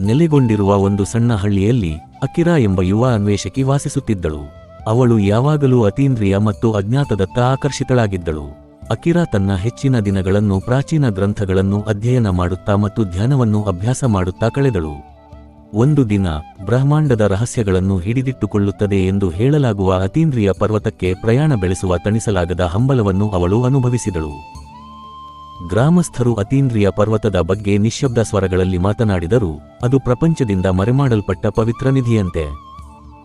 ನೆಲೆಗೊಂಡಿರುವ ಒಂದು ಸಣ್ಣ ಹಳ್ಳಿಯಲ್ಲಿ ಅಕಿರಾ ಎಂಬ ಯುವ ಅನ್ವೇಷಕಿ ವಾಸಿಸುತ್ತಿದ್ದಳು. ಅವಳು ಯಾವಾಗಲೂ ಅತೀಂದ್ರಿಯ ಮತ್ತು ಅಜ್ಞಾತದತ್ತ ಆಕರ್ಷಿತಳಾಗಿದ್ದಳು. ಅಕಿರಾ ತನ್ನ ಹೆಚ್ಚಿನ ದಿನಗಳನ್ನು ಪ್ರಾಚೀನ ಗ್ರಂಥಗಳನ್ನು ಅಧ್ಯಯನ ಮಾಡುತ್ತಾ ಮತ್ತು ಧ್ಯಾನವನ್ನು ಅಭ್ಯಾಸ ಮಾಡುತ್ತಾ ಕಳೆದಳು. ಒಂದು ದಿನ ಬ್ರಹ್ಮಾಂಡದ ರಹಸ್ಯಗಳನ್ನು ಹಿಡಿದಿಟ್ಟುಕೊಳ್ಳುತ್ತದೆ ಎಂದು ಹೇಳಲಾಗುವ ಅತೀಂದ್ರಿಯ ಪರ್ವತಕ್ಕೆ ಪ್ರಯಾಣ ಬೆಳೆಸುವ ತಣಿಸಲಾಗದ ಹಂಬಲವನ್ನು ಅವಳು ಅನುಭವಿಸಿದಳು. ಗ್ರಾಮಸ್ಥರು ಅತೀಂದ್ರಿಯ ಪರ್ವತದ ಬಗ್ಗೆ ನಿಶ್ಶಬ್ದ ಸ್ವರಗಳಲ್ಲಿ ಮಾತನಾಡಿದರು, ಅದು ಪ್ರಪಂಚದಿಂದ ಮರೆಮಾಡಲ್ಪಟ್ಟ ಪವಿತ್ರ ನಿಧಿಯಂತೆ.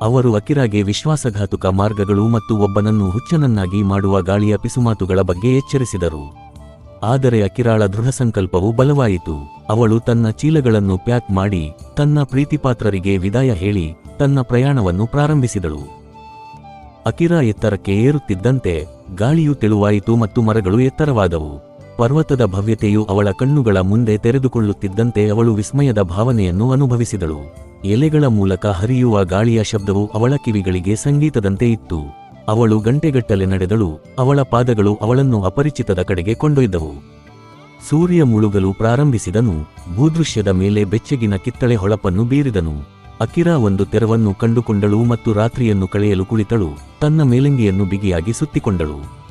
ಅವರು ಅಕಿರಾಗೆ ವಿಶ್ವಾಸಘಾತುಕ ಮಾರ್ಗಗಳು ಮತ್ತು ಒಬ್ಬನನ್ನು ಹುಚ್ಚನನ್ನಾಗಿ ಮಾಡುವ ಗಾಳಿಯ ಪಿಸುಮಾತುಗಳ ಬಗ್ಗೆ ಎಚ್ಚರಿಸಿದರು. ಆದರೆ ಅಕಿರಾಳ ದೃಢ ಸಂಕಲ್ಪವು ಬಲವಾಯಿತು. ಅವಳು ತನ್ನ ಚೀಲಗಳನ್ನು ಪ್ಯಾಕ್ ಮಾಡಿ, ತನ್ನ ಪ್ರೀತಿಪಾತ್ರರಿಗೆ ವಿದಾಯ ಹೇಳಿ, ತನ್ನ ಪ್ರಯಾಣವನ್ನು ಪ್ರಾರಂಭಿಸಿದಳು. ಅಕಿರಾ ಎತ್ತರಕ್ಕೆ ಏರುತ್ತಿದ್ದಂತೆ, ಗಾಳಿಯು ತೆಳುವಾಯಿತು ಮತ್ತು ಮರಗಳು ಎತ್ತರವಾದವು. ಪರ್ವತದ ಭವ್ಯತೆಯು ಅವಳ ಕಣ್ಣುಗಳ ಮುಂದೆ ತೆರೆದುಕೊಳ್ಳುತ್ತಿದ್ದಂತೆ ಅವಳು ವಿಸ್ಮಯದ ಭಾವನೆಯನ್ನು ಅನುಭವಿಸಿದಳು. ಎಲೆಗಳ ಮೂಲಕ ಹರಿಯುವ ಗಾಳಿಯ ಶಬ್ದವು ಅವಳ ಕಿವಿಗಳಿಗೆ ಸಂಗೀತದಂತೆ ಇತ್ತು. ಅವಳು ಗಂಟೆಗಟ್ಟಲೆ ನಡೆದಳು, ಅವಳ ಪಾದಗಳು ಅವಳನ್ನು ಅಪರಿಚಿತದ ಕಡೆಗೆ ಕೊಂಡೊಯ್ದವು. ಸೂರ್ಯ ಮುಳುಗಲು ಪ್ರಾರಂಭಿಸಿದನು, ಭೂದೃಶ್ಯದ ಮೇಲೆ ಬೆಚ್ಚಗಿನ ಕಿತ್ತಳೆ ಹೊಳಪನ್ನು ಬೀರಿದನು. ಅಕಿರಾ ಒಂದು ತೆರವನ್ನು ಕಂಡುಕೊಂಡಳು ಮತ್ತು ರಾತ್ರಿಯನ್ನು ಕಳೆಯಲು ಕುಳಿತಳು, ತನ್ನ ಮೇಲಂಗಿಯನ್ನು ಬಿಗಿಯಾಗಿ ಸುತ್ತಿಕೊಂಡಳು.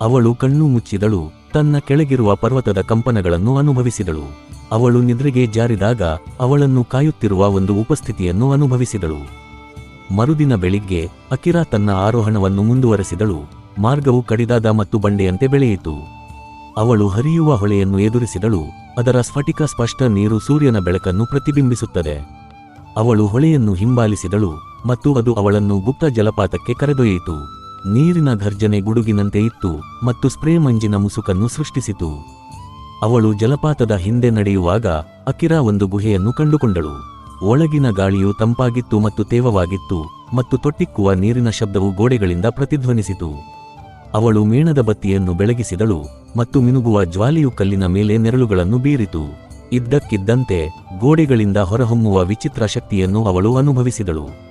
ಅವಳು ಕಣ್ಣು ಮುಚ್ಚಿದಳು ತನ್ನ ಕೆಳಗಿರುವ ಪರ್ವತದ ಕಂಪನಗಳನ್ನು ಅನುಭವಿಸಿದಳು. ಅವಳು ನಿದ್ರೆಗೆ ಜಾರಿದಾಗ ಅವಳನ್ನು ಕಾಯುತ್ತಿರುವ ಒಂದು ಉಪಸ್ಥಿತಿಯನ್ನು ಅನುಭವಿಸಿದಳು. ಮರುದಿನ ಬೆಳಿಗ್ಗೆ ಅಕಿರಾ ತನ್ನ ಆರೋಹಣವನ್ನು ಮುಂದುವರೆಸಿದಳು. ಮಾರ್ಗವು ಕಡಿದಾದ ಮತ್ತು ಬಂಡೆಯಂತೆ ಬೆಳೆಯಿತು. ಅವಳು ಹರಿಯುವ ಹೊಳೆಯನ್ನು ಎದುರಿಸಿದಳು. ಅದರ ಸ್ಫಟಿಕ ಸ್ಪಷ್ಟ ನೀರು ಸೂರ್ಯನ ಬೆಳಕನ್ನು ಪ್ರತಿಬಿಂಬಿಸುತ್ತದೆ. ಅವಳು ಹೊಳೆಯನ್ನು ಹಿಂಬಾಲಿಸಿದಳು ಮತ್ತು ಅದು ಅವಳನ್ನು ಗುಪ್ತ ಜಲಪಾತಕ್ಕೆ ಕರೆದೊಯ್ಯಿತು. ನೀರಿನ ಘರ್ಜನೆ ಗುಡುಗಿನಂತೆ ಇತ್ತು ಮತ್ತು ಸ್ಪ್ರೇ ಮಂಜಿನ ಮುಸುಕನ್ನು ಸೃಷ್ಟಿಸಿತು. ಅವಳು ಜಲಪಾತದ ಹಿಂದೆ ನಡೆಯುವಾಗ ಅಕಿರಾ ಒಂದು ಗುಹೆಯನ್ನು ಕಂಡುಕೊಂಡಳು. ಒಳಗಿನ ಗಾಳಿಯು ತಂಪಾಗಿತ್ತು ಮತ್ತು ತೇವವಾಗಿತ್ತು ಮತ್ತು ತೊಟ್ಟಿಕ್ಕುವ ನೀರಿನ ಶಬ್ದವು ಗೋಡೆಗಳಿಂದ ಪ್ರತಿಧ್ವನಿಸಿತು. ಅವಳು ಮೇಣದ ಬತ್ತಿಯನ್ನು ಬೆಳಗಿಸಿದಳು ಮತ್ತು ಮಿನುಗುವ ಜ್ವಾಲೆಯು ಕಲ್ಲಿನ ಮೇಲೆ ನೆರಳುಗಳನ್ನು ಬೀರಿತು. ಇದ್ದಕ್ಕಿದ್ದಂತೆ ಗೋಡೆಗಳಿಂದ ಹೊರಹೊಮ್ಮುವ ವಿಚಿತ್ರ ಶಕ್ತಿಯನ್ನು ಅವಳು ಅನುಭವಿಸಿದಳು.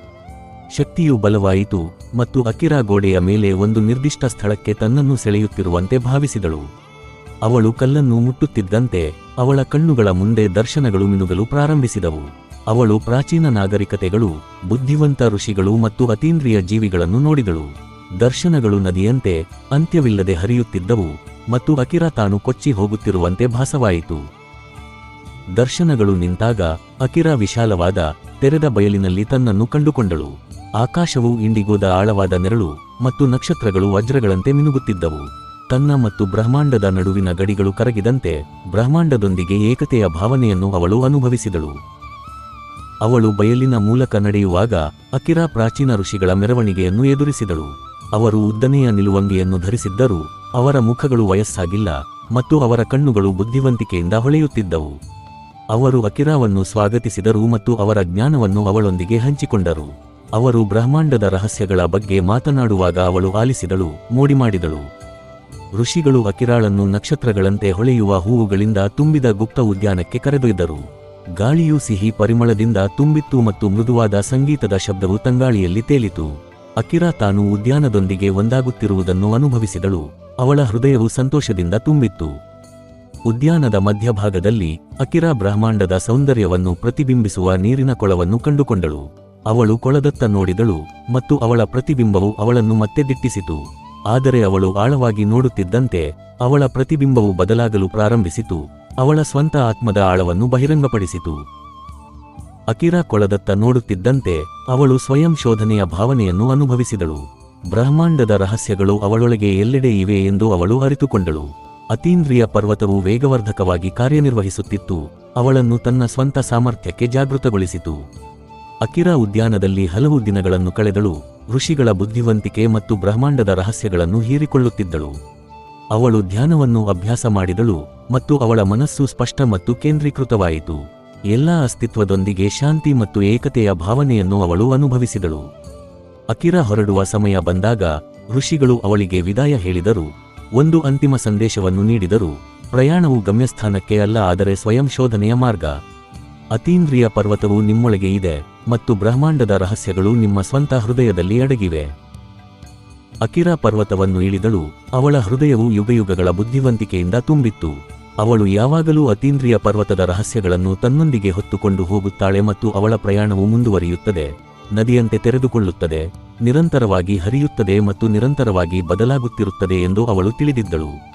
ಶಕ್ತಿಯು ಬಲವಾಯಿತು ಮತ್ತು ಅಕಿರಾ ಗೋಡೆಯ ಮೇಲೆ ಒಂದು ನಿರ್ದಿಷ್ಟ ಸ್ಥಳಕ್ಕೆ ತನ್ನನ್ನು ಸೆಳೆಯುತ್ತಿರುವಂತೆ ಭಾವಿಸಿದಳು. ಅವಳು ಕಲ್ಲನ್ನು ಮುಟ್ಟುತ್ತಿದ್ದಂತೆ ಅವಳ ಕಣ್ಣುಗಳ ಮುಂದೆ ದರ್ಶನಗಳು ಮಿನುಗಲು ಪ್ರಾರಂಭಿಸಿದವು. ಅವಳು ಪ್ರಾಚೀನ ನಾಗರಿಕತೆಗಳು, ಬುದ್ಧಿವಂತ ಋಷಿಗಳು ಮತ್ತು ಅತೀಂದ್ರಿಯ ಜೀವಿಗಳನ್ನು ನೋಡಿದಳು. ದರ್ಶನಗಳು ನದಿಯಂತೆ, ಅಂತ್ಯವಿಲ್ಲದೆ ಹರಿಯುತ್ತಿದ್ದವು ಮತ್ತು ಅಕಿರಾ ತಾನು ಕೊಚ್ಚಿ ಹೋಗುತ್ತಿರುವಂತೆ ಭಾಸವಾಯಿತು. ದರ್ಶನಗಳು ನಿಂತಾಗ ಅಕಿರಾ ವಿಶಾಲವಾದ ತೆರೆದ ಬಯಲಿನಲ್ಲಿ ತನ್ನನ್ನು ಕಂಡುಕೊಂಡಳು. ಆಕಾಶವು ಇಂಡಿಗೋದ ಆಳವಾದ ನೆರಳು ಮತ್ತು ನಕ್ಷತ್ರಗಳು ವಜ್ರಗಳಂತೆ ಮಿನುಗುತ್ತಿದ್ದವು. ತನ್ನ ಮತ್ತು ಬ್ರಹ್ಮಾಂಡದ ನಡುವಿನ ಗಡಿಗಳು ಕರಗಿದಂತೆ ಬ್ರಹ್ಮಾಂಡದೊಂದಿಗೆ ಏಕತೆಯ ಭಾವನೆಯನ್ನು ಅವಳು ಅನುಭವಿಸಿದಳು. ಅವಳು ಬಯಲಿನ ಮೂಲಕ ನಡೆಯುವಾಗ ಅಕಿರಾ ಪ್ರಾಚೀನ ಋಷಿಗಳ ಮೆರವಣಿಗೆಯನ್ನು ಎದುರಿಸಿದಳು. ಅವರು ಉದ್ದನೆಯ ನಿಲುವಂಗಿಯನ್ನು ಧರಿಸಿದ್ದರು ಅವರ ಮುಖಗಳು ವಯಸ್ಸಾಗಿಲ್ಲ ಮತ್ತು ಅವರ ಕಣ್ಣುಗಳು ಬುದ್ಧಿವಂತಿಕೆಯಿಂದ ಹೊಳೆಯುತ್ತಿದ್ದವು. ಅವರು ಅಕಿರಾವನ್ನು ಸ್ವಾಗತಿಸಿದರು ಮತ್ತು ಅವರ ಜ್ಞಾನವನ್ನು ಅವಳೊಂದಿಗೆ ಹಂಚಿಕೊಂಡರು. ಅವರು ಬ್ರಹ್ಮಾಂಡದ ರಹಸ್ಯಗಳ ಬಗ್ಗೆ ಮಾತನಾಡುವಾಗ ಅವಳು ಆಲಿಸಿದಳು ಮೋಡಿ ಮಾಡಿದಳು ಋಷಿಗಳು ಅಕಿರಾಳನ್ನು ನಕ್ಷತ್ರಗಳಂತೆ ಹೊಳೆಯುವ ಹೂವುಗಳಿಂದ ತುಂಬಿದ ಗುಪ್ತ ಉದ್ಯಾನಕ್ಕೆ ಕರೆದೊಯ್ದರು. ಗಾಳಿಯು ಸಿಹಿ ಪರಿಮಳದಿಂದ ತುಂಬಿತ್ತು ಮತ್ತು ಮೃದುವಾದ ಸಂಗೀತದ ಶಬ್ದವು ತಂಗಾಳಿಯಲ್ಲಿ ತೇಲಿತು. ಅಕಿರಾ ತಾನು ಉದ್ಯಾನದೊಂದಿಗೆ ಒಂದಾಗುತ್ತಿರುವುದನ್ನು ಅನುಭವಿಸಿದಳು. ಅವಳ ಹೃದಯವು ಸಂತೋಷದಿಂದ ತುಂಬಿತ್ತು. ಉದ್ಯಾನದ ಮಧ್ಯಭಾಗದಲ್ಲಿ ಅಕಿರಾ ಬ್ರಹ್ಮಾಂಡದ ಸೌಂದರ್ಯವನ್ನು ಪ್ರತಿಬಿಂಬಿಸುವ ನೀರಿನ ಕೊಳವನ್ನು ಕಂಡುಕೊಂಡಳು. ಅವಳು ಕೊಳದತ್ತ ನೋಡಿದಳು ಮತ್ತು ಅವಳ ಪ್ರತಿಬಿಂಬವು ಅವಳನ್ನು ಮತ್ತೆ ದಿಟ್ಟಿಸಿತು. ಆದರೆ ಅವಳು ಆಳವಾಗಿ ನೋಡುತ್ತಿದ್ದಂತೆ ಅವಳ ಪ್ರತಿಬಿಂಬವು ಬದಲಾಗಲು ಪ್ರಾರಂಭಿಸಿತು. ಅವಳ ಸ್ವಂತ ಆತ್ಮದ ಆಳವನ್ನು ಬಹಿರಂಗಪಡಿಸಿತು. ಅಕಿರಾ ಕೊಳದತ್ತ ನೋಡುತ್ತಿದ್ದಂತೆ ಅವಳು ಸ್ವಯಂ ಶೋಧನೆಯ ಭಾವನೆಯನ್ನು ಅನುಭವಿಸಿದಳು. ಬ್ರಹ್ಮಾಂಡದ ರಹಸ್ಯಗಳು ಅವಳೊಳಗೆ ಎಲ್ಲೆಡೆ ಇವೆ ಎಂದು ಅವಳು ಅರಿತುಕೊಂಡಳು. ಅತೀಂದ್ರಿಯ ಪರ್ವತವು ವೇಗವರ್ಧಕವಾಗಿ ಕಾರ್ಯನಿರ್ವಹಿಸುತ್ತಿತ್ತು. ಅವಳನ್ನು ತನ್ನ ಸ್ವಂತ ಸಾಮರ್ಥ್ಯಕ್ಕೆ ಜಾಗೃತಗೊಳಿಸಿತು. ಅಕಿರಾ ಉದ್ಯಾನದಲ್ಲಿ ಹಲವು ದಿನಗಳನ್ನು ಕಳೆದಳು. ಋಷಿಗಳ ಬುದ್ಧಿವಂತಿಕೆ ಮತ್ತು ಬ್ರಹ್ಮಾಂಡದ ರಹಸ್ಯಗಳನ್ನು ಹೀರಿಕೊಳ್ಳುತ್ತಿದ್ದಳು. ಅವಳು ಧ್ಯಾನವನ್ನು ಅಭ್ಯಾಸ ಮಾಡಿದಳು ಮತ್ತು ಅವಳ ಮನಸ್ಸು ಸ್ಪಷ್ಟ ಮತ್ತು ಕೇಂದ್ರೀಕೃತವಾಯಿತು. ಎಲ್ಲಾ ಅಸ್ತಿತ್ವದೊಂದಿಗೆ ಶಾಂತಿ ಮತ್ತು ಏಕತೆಯ ಭಾವನೆಯನ್ನು ಅವಳು ಅನುಭವಿಸಿದಳು. ಅಕಿರ ಹೊರಡುವ ಸಮಯ ಬಂದಾಗ ಋಷಿಗಳು ಅವಳಿಗೆ ವಿದಾಯ ಹೇಳಿದರು. ಒಂದು ಅಂತಿಮ ಸಂದೇಶವನ್ನು ನೀಡಿದರು ಪ್ರಯಾಣವು ಗಮ್ಯಸ್ಥಾನಕ್ಕೆ ಅಲ್ಲ ಆದರೆ ಸ್ವಯಂ ಶೋಧನೆಯ ಮಾರ್ಗ. ಅತೀಂದ್ರಿಯ ಪರ್ವತವು ನಿಮ್ಮೊಳಗೆ ಇದೆ ಮತ್ತು ಬ್ರಹ್ಮಾಂಡದ ರಹಸ್ಯಗಳು ನಿಮ್ಮ ಸ್ವಂತ ಹೃದಯದಲ್ಲಿ ಅಡಗಿವೆ. ಅಕಿರಾ ಪರ್ವತವನ್ನು ಇಳಿದಳು, ಅವಳ ಹೃದಯವು ಯುಗಯುಗಗಳ ಬುದ್ಧಿವಂತಿಕೆಯಿಂದ ತುಂಬಿತ್ತು. ಅವಳು ಯಾವಾಗಲೂ ಅತೀಂದ್ರಿಯ ಪರ್ವತದ ರಹಸ್ಯಗಳನ್ನು ತನ್ನೊಂದಿಗೆ ಹೊತ್ತುಕೊಂಡು ಹೋಗುತ್ತಾಳೆ ಮತ್ತು ಅವಳ ಪ್ರಯಾಣವು ಮುಂದುವರಿಯುತ್ತದೆ, ನದಿಯಂತೆ ತೆರೆದುಕೊಳ್ಳುತ್ತದೆ. ನಿರಂತರವಾಗಿ ಹರಿಯುತ್ತದೆ ಮತ್ತು ನಿರಂತರವಾಗಿ ಬದಲಾಗುತ್ತಿರುತ್ತದೆ ಎಂದು ಅವಳು ತಿಳಿದಿದ್ದಳು.